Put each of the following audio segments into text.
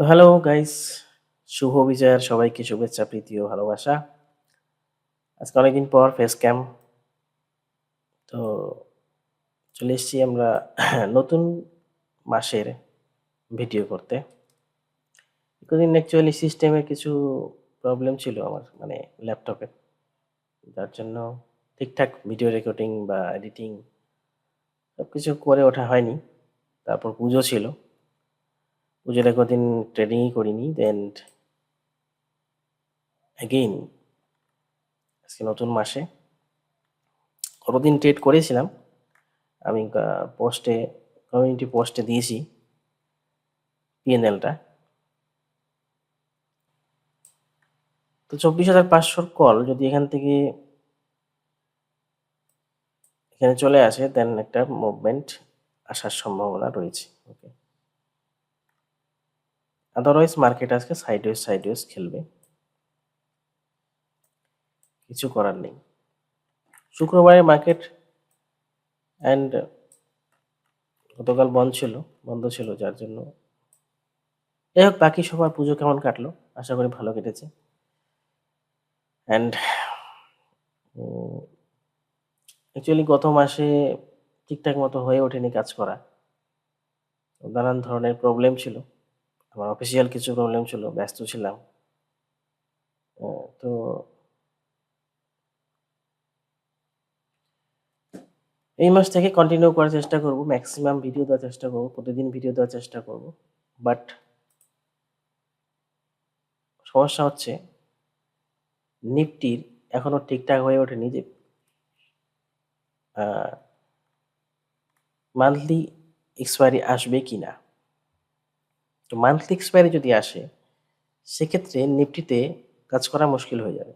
তো hello guys শুভ বিজয়ের সবাইকে শুভেচ্ছা, প্রীতি ও ভালোবাসা। আজকে অনেকদিন পর ফেস ক্যাম তো চলে এসেছি আমরা নতুন মাসের ভিডিও করতে। কিছুদিন অ্যাকচুয়ালি সিস্টেমের কিছু প্রবলেম ছিল আমার মানে ল্যাপটপে যার জন্য ঠিকঠাক ভিডিও রেকর্ডিং বা এডিটিং সব কিছু করে ওঠা হয়নি। তারপর পুজো ছিল। পুজোর কদিন ট্রেডিংই করিনি দেন অ্যাগেইন আজকে নতুন মাসে কতদিন ট্রেড করেছিলাম, আমি পোস্টে কমিউনিটি পোস্টে দিয়েছি পিএনএলটা তো চব্বিশ হাজার পাঁচশোর কল যদি এখান থেকে এখানে চলে আসে দেন একটা মুভমেন্ট আসার সম্ভাবনা রয়েছে ওকে আদারওয়াইজ মার্কেট আজকে সাইডওয়েজ সাইডওয়েজ খেলবে। কিছু করার নেই। শুক্রবারে মার্কেট অ্যান্ড গতকাল বন্ধ ছিল বন্ধ ছিল যার জন্য। যাই হোক, বাকি সবার পুজো কেমন কাটলো? আশা করি ভালো কেটেছে। অ্যান্ড অ্যাকচুয়ালি গত মাসে ঠিকঠাক মতো হয়ে ওঠেনি কাজ করা। নানান ধরনের প্রবলেম ছিল। আমার অফিসিয়াল কিছু প্রবলেম ছিল, ব্যস্ত ছিলাম। তো এই মাস থেকে কন্টিনিউ করার চেষ্টা করব ম্যাক্সিমাম ভিডিও দেওয়ার চেষ্টা করব, প্রতিদিন ভিডিও দেওয়ার চেষ্টা করব। বাট সমস্যা হচ্ছে, নিফটির এখনও ঠিকঠাক হয়ে ওঠেনি যে মান্থলি এক্সপায়ারি আসবে কি না তো মান্থলি এক্সপায়ারি যদি আসে, সেক্ষেত্রে নিফটিতে কাজ করা মুশকিল হয়ে যাবে।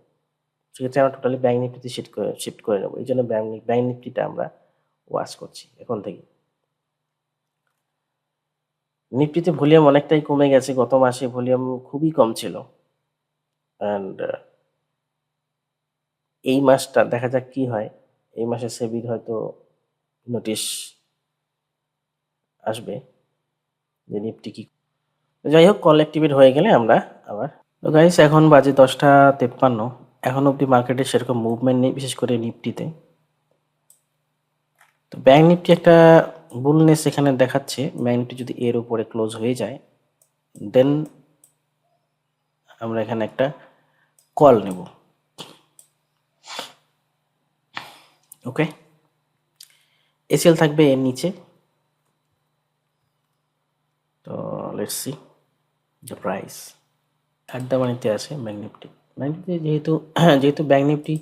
সেক্ষেত্রে আমরা টোটালি ব্যাঙ্ক নিফটিতে শিফট করে শিফট করে নেব। এই জন্য ব্যাঙ্ক ব্যাঙ্ক নিফটিটা আমরা ওয়াশ করছি এখন থেকে। নিফটিতে ভলিউম অনেকটাই কমে গেছে, গত মাসে ভলিউম খুবই কম ছিল। অ্যান্ড এই মাসটা দেখা যাক কি হয়। এই মাসে সেবির হয়তো নোটিশ আসবে যে নিফটি কি যাই হোক কল অ্যাক্টিভেট হয়ে গেলে আমরা আবার তো গাইস এখন বাজে দশটা তেপ্পান্ন। এখন অবধি মার্কেটে সেরকম মুভমেন্ট নেই, বিশেষ করে নিফটিতে তো ব্যাঙ্ক নিফটি একটা বুলনেস এখানে দেখাচ্ছে। ব্যাঙ্ক নিফটি যদি এর উপরে ক্লোজ হয়ে যায় দেন আমরা এখানে একটা কল নেব। ওকে এসএল থাকবে এর নিচে। তো লেটস সি দ্য প্রাইস আড্ডা আছে ব্যাঙ্ক নিফটি ব্যাঙ্ক নিফটি যেহেতু যেহেতু ব্যাঙ্ক নিফটি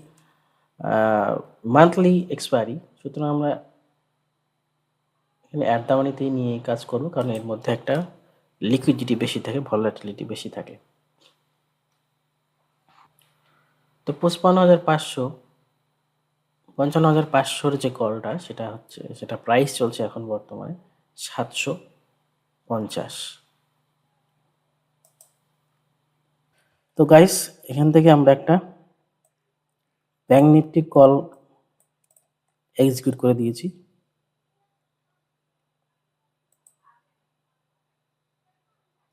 মান্থলি এক্সপায়ারি সুতরাং আমরা এখানে আড্ডা নিয়ে কাজ করব, কারণ এর মধ্যে একটা লিকুইডিটি বেশি থাকে ভলাটিলিটি বেশি থাকে। তো পঁচপান্ন হাজার পাঁচশো, পঞ্চান্ন হাজার পাঁচশোর যে কলটা সেটা হচ্ছে, সেটা প্রাইস চলছে এখন বর্তমানে সাতশো পঞ্চাশ। তো গাইস এখান থেকে আমরা একটা ব্যাঙ্ক নিফটি কল এক্সিকিউট করে দিয়েছি।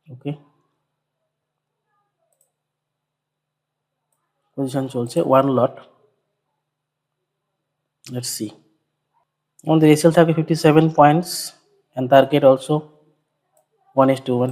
ওকে পজিশন চলছে ওয়ান লট লেটস সি আমাদের এসএল থাকে fifty seven points and target also one is two one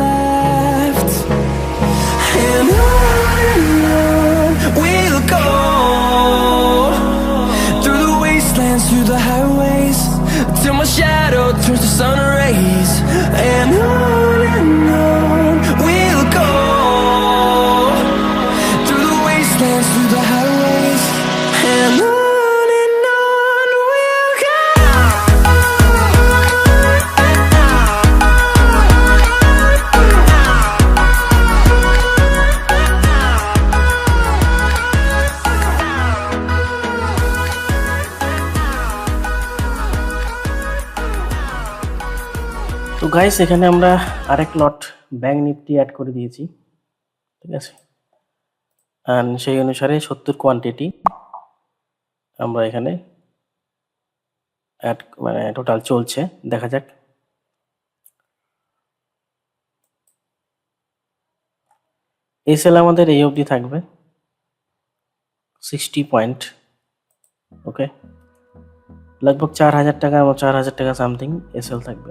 guys এখানে আমরা আরেক লট ব্যাংক নিফটি অ্যাড করে দিয়েছি ঠিক আছে আর সেই অনুসারে সত্তর কোয়ান্টিটি আমরা এখানে অ্যাড মানে টোটাল চলছে দেখা যাক এই সেল আমাদের এই অবধি থাকবে সিক্সটি পয়েন্ট ওকে लगभग চার হাজার টাকা এবং চার হাজার টাকা সামথিং এসএল থাকবে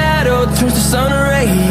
turns to sun rays.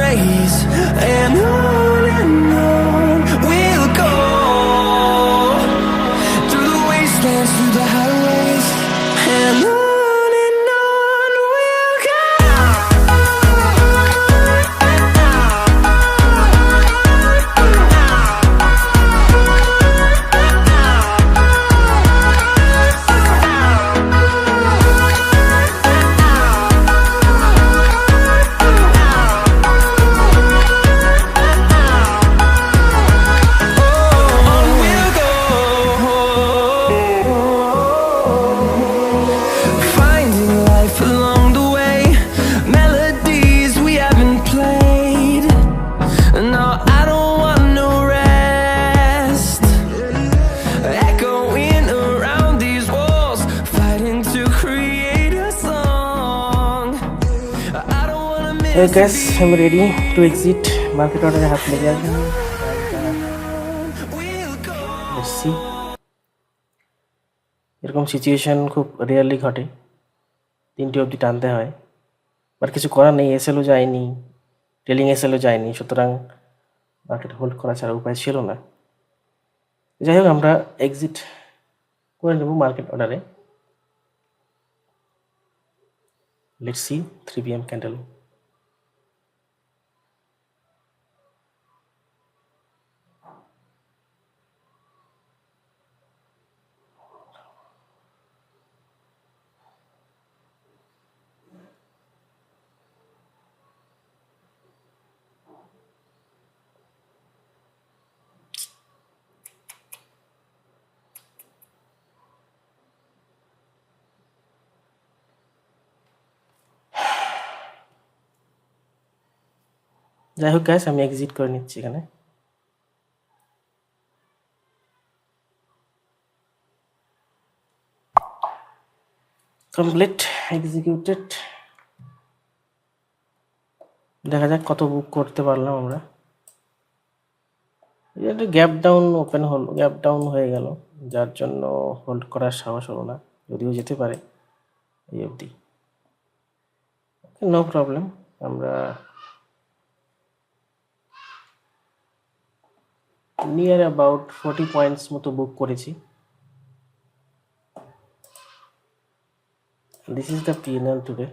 Through the wastelands, Hey guys, I'm ready to exit. Market order হাত লেগে আছে Let's see. এরকম সিচুয়েশন খুব রেয়ারলি ঘটে। তিনটে অবধি টানতে হয়। বাট কিছু করার নেই এসএলও যায়নি। টেলিং এসএলও যায়নি। সুতরাং মার্কেট হোল্ড করা ছাড়া উপায় ছিল না। যাই হোক আমরা এক্সিট করে নেব মার্কেট অর্ডারে লেটস থ্রি পি এম যাই হোক গ্যাস আমি এক্সিট করে নিচ্ছি এখানে। কমপ্লিট এক্সিকিউটেড দেখা যাক কত বুক করতে পারলাম আমরা। গ্যাপ ডাউন ওপেন হলো গ্যাপ ডাউন হয়ে গেল। যার জন্য হোল্ড করার সাহস হলো না, যদিও যেতে পারে এই অবধি। নো প্রবলেম আমরা নিয়ার অ্যাবাউট ফোর্টি পয়েন্টস মতো বুক করেছি this is the PNL today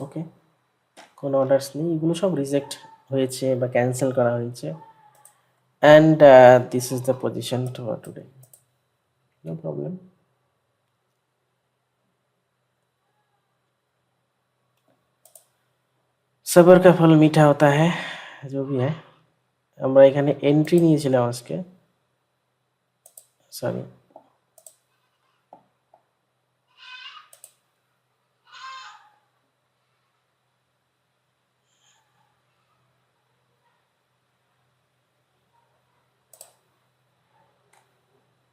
okay কোনো অর্ডার্স নেই এগুলো সব রিজেক্ট হয়েছে বা ক্যান্সেল করা হয়েছে and this is the position to today no problem सबर का फल मीठा होता है जो भी है আমরা এখানে এন্ট্রি নিয়েছিলাম আজকে। সরি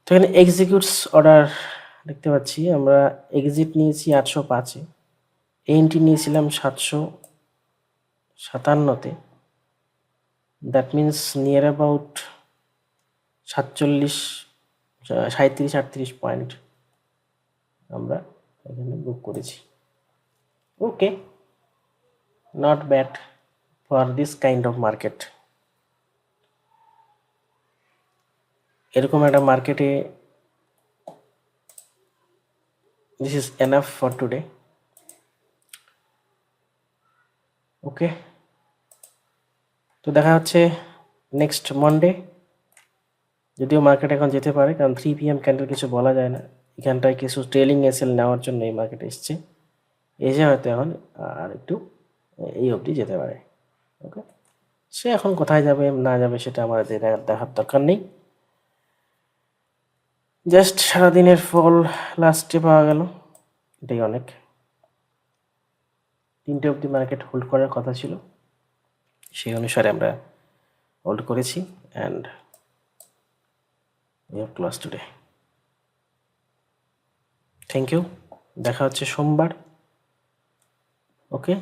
তো এখানে এক্সিকিউটস অর্ডার দেখতে পাচ্ছি, আমরা এক্সিট নিয়েছি আটশো পাঁচে। এন্ট্রি নিয়েছিলাম সাতশো সাতান্নতে। দ্যাট মিন্স নিয়ার অ্যাবাউট সাতচল্লিশ সাঁত্রিশ আটত্রিশ পয়েন্ট আমরা এখানে বুক করেছি। Okay not bad for this kind of market এরকম একটা মার্কেটে this is enough for today okay তো দেখা হচ্ছে নেক্সট মন্ডে যদিও মার্কেট এখন যেতে পারে, কারণ থ্রি পি এম ক্যান্ডেল কিছু বলা যায় না। এখানটায় কিছু ট্রেলিং এসেল নেওয়ার জন্য এই মার্কেটে এসছে। এসে হয়তো এখন আর একটু এই অবধি যেতে পারে। ওকে সে এখন কোথায় যাবে, না যাবে সেটা আমাদের দেখা- দেখার দরকার নেই। জাস্ট সারাদিনের ফল লাস্টে পাওয়া গেল। এটাই অনেক। তিনটে অবধি মার্কেট হোল্ড করার কথা ছিল। সেই অনুসারে আমরা হোল্ড করেছি and have class today thank you দেখা হচ্ছে সোমবার। ওকে